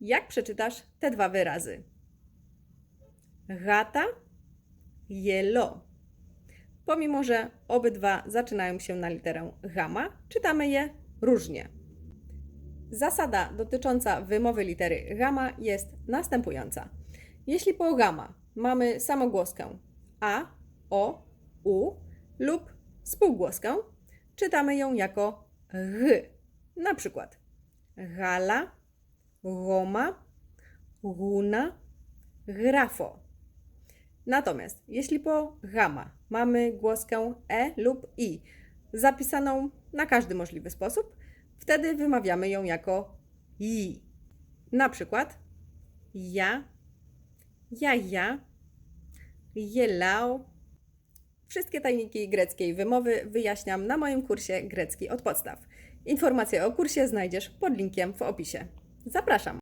Jak przeczytasz te dwa wyrazy? Gata, jelo. Pomimo, że obydwa zaczynają się na literę gama, czytamy je różnie. Zasada dotycząca wymowy litery gama jest następująca. Jeśli po gama mamy samogłoskę a, o, u lub spółgłoskę, czytamy ją jako g. Na przykład gala, goma, guna, grafo. Natomiast jeśli po gama mamy głoskę e lub i zapisaną na każdy możliwy sposób, wtedy wymawiamy ją jako i. Na przykład ja, ja, ja, jelao. Wszystkie tajniki greckiej wymowy wyjaśniam na moim kursie Grecki od podstaw. Informacje o kursie znajdziesz pod linkiem w opisie. Zapraszam!